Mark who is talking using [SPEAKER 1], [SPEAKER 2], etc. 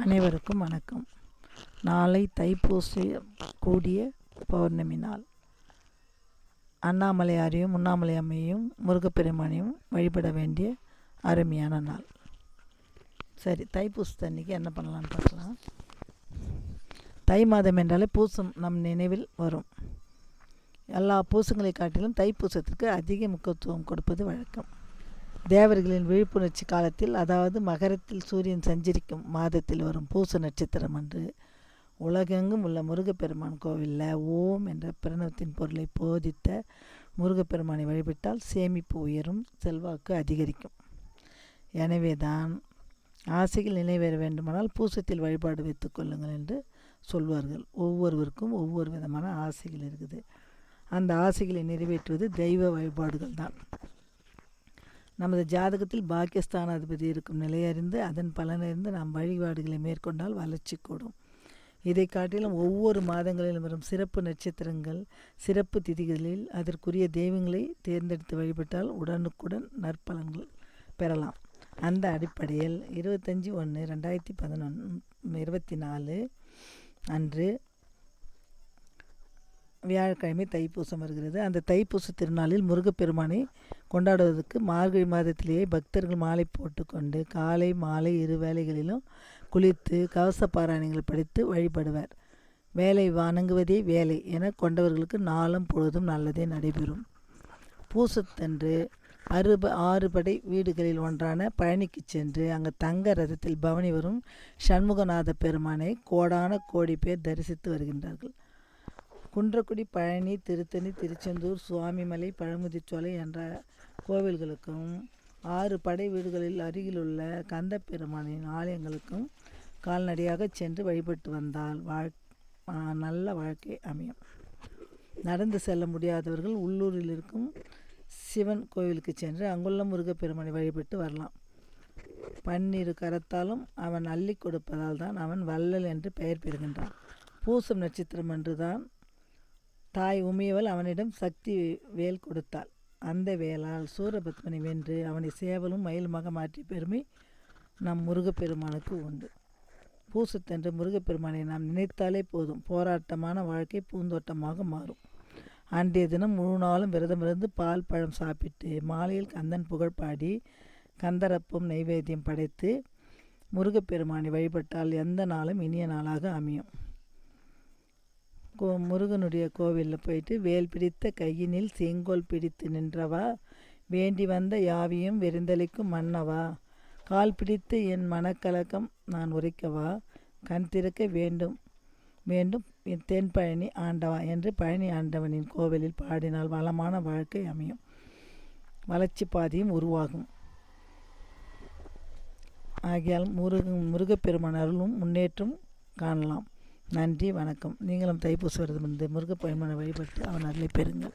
[SPEAKER 1] அனைவருக்கும் வணக்கம். நாளை தைப்பூச கூடிய பௌர்ணமி நாள். அண்ணாமலையாரையும் உண்ணாமலை அம்மையும் முருகப்பெருமானையும் வழிபட வேண்டிய அருமையான நாள். சரி தைப்பூசத்தன்னைக்கு என்ன பண்ணலான்னு பார்க்கலாம். தை மாதம் என்றாலே பூசம் நம் நினைவில் வரும். எல்லா பூசங்களை காட்டிலும் தைப்பூசத்திற்கு அதிக முக்கியத்துவம் கொடுப்பது வழக்கம். தேவர்களின் விழிப்புணர்ச்சி காலத்தில் அதாவது மகரத்தில் சூரியன் சஞ்சரிக்கும் மாதத்தில் வரும் பூச நட்சத்திரம் அன்று உலகெங்கும் உள்ள முருகப்பெருமான் கோவிலில் ஓம் என்ற பிரணவத்தின் பொருளை போதித்த முருகப்பெருமானை வழிபட்டால் சேமிப்பு உயரும் செல்வாக்கு அதிகரிக்கும். எனவே தான் ஆசைகள் நினைவேற வேண்டுமானால் பூசத்தில் வழிபாடு வைத்துக் கொள்ளுங்கள் என்று சொல்வார்கள். ஒவ்வொருவருக்கும் ஒவ்வொரு விதமான ஆசைகள் இருக்குது. அந்த ஆசைகளை நிறைவேற்றுவது தெய்வ வழிபாடுகள் தான் நமது ஜாதகத்தில் பாக்கியஸ்தானாதிபதி இருக்கும் நிலையறிந்து அதன் பலனறிந்து நாம் வழிபாடுகளை மேற்கொண்டால் வளர்ச்சி கூடும். இதை காட்டிலும் ஒவ்வொரு மாதங்களிலும் வரும் சிறப்பு நட்சத்திரங்கள் சிறப்பு திதிகளில் அதற்குரிய தெய்வங்களை தேர்ந்தெடுத்து வழிபட்டால் உடனுக்குடன் நற்பலன்கள் பெறலாம். அந்த அடிப்படையில் இருபத்தஞ்சி ஒன்று ரெண்டாயிரத்தி பதினொன்று இருபத்தி நாலு அன்று வியாழக்கிழமை தைப்பூசம் வருகிறது. அந்த தைப்பூச திருநாளில் முருகப்பெருமானை கொண்டாடுவதற்கு மார்கழி மாதத்திலேயே பக்தர்கள் மாலை போட்டுக்கொண்டு காலை மாலை இரு வேளைகளிலும் குளித்து கவச பாராயணங்கள் படித்து வழிபடுவர். வேலை வணங்குவதே வேலை என கொண்டவர்களுக்கு நாளும் பொழுதும் நல்லதே நடைபெறும். பூசத்தன்று அறுப ஆறு படை வீடுகளில் ஒன்றான பழனிக்கு சென்று அங்கு தங்க ரதத்தில் பவனி வரும் சண்முகநாத பெருமானை கோடான கோடி பேர் தரிசித்து வருகின்றார்கள். குன்றக்குடி பழனி திருத்தணி திருச்செந்தூர் சுவாமிமலை பழமுதிர்ச்சோலை என்ற கோவில்களுக்கும் ஆறு படை வீடுகளில் அருகிலுள்ள கந்த பெருமானின் ஆலயங்களுக்கும் கால்நடையாக சென்று வழிபட்டு வந்தால் வாழ் நல்ல வாழ்க்கை அமையும். நடந்து செல்ல முடியாதவர்கள் உள்ளூரில் இருக்கும் சிவன் கோவிலுக்கு சென்று அங்குள்ள முருகப்பெருமானை வழிபட்டு வரலாம். பன்னிரு கரத்தாலும் அவன் அள்ளி கொடுப்பதால் தான் அவன் வள்ளல் என்று பெயர் பெறுகின்றான். பூசம் நட்சத்திரம் அன்றுதான் தாய் உமையவள் அவனிடம் சக்தி வேல் கொடுத்தாள். அந்த வேலால் சூரபத்மனை வென்று அவனை சேவலும் மயிலுமாக மாற்றிய பெருமை நம் முருகப்பெருமானுக்கு உண்டு. பூசத்தன்று முருகப்பெருமானை நாம் நினைத்தாலே போதும். போராட்டமான வாழ்க்கை பூந்தோட்டமாக மாறும். அன்றைய தினம் முழு நாளும் விரதமிருந்து பால் பழம் சாப்பிட்டு மாலையில் கந்தன் புகழ் பாடி கந்தரப்பும் நைவேத்தியம் படைத்து முருகப்பெருமானை வழிபட்டால் எந்த நாளும் இனிய நாளாக அமையும். கோ முருகனுடைய கோவிலில் போயிட்டு வேல் பிடித்த கையினில் செங்கோல் பிடித்து நின்றவா? வேண்டி வந்த யாவியும் விருந்தளிக்கும் மன்னவா? கால் பிடித்து என் மனக்கலக்கம் நான் உரைக்கவா? கண் திறக்க வேண்டும் வேண்டும் தென் பழனி ஆண்டவா என்று பழனி ஆண்டவனின் கோவிலில் பாடினால் வளமான வாழ்க்கை அமையும். வளர்ச்சி பாதையும் உருவாகும். ஆகியால் முருக முருகப்பெருமான் அருளும் முன்னேற்றம் காணலாம். நன்றி வணக்கம். நீங்களும் தைப்பூச வருது இருந்து முருகப்பெருமானை வழிபட்டு அவன் அருளை பெறுங்கள்.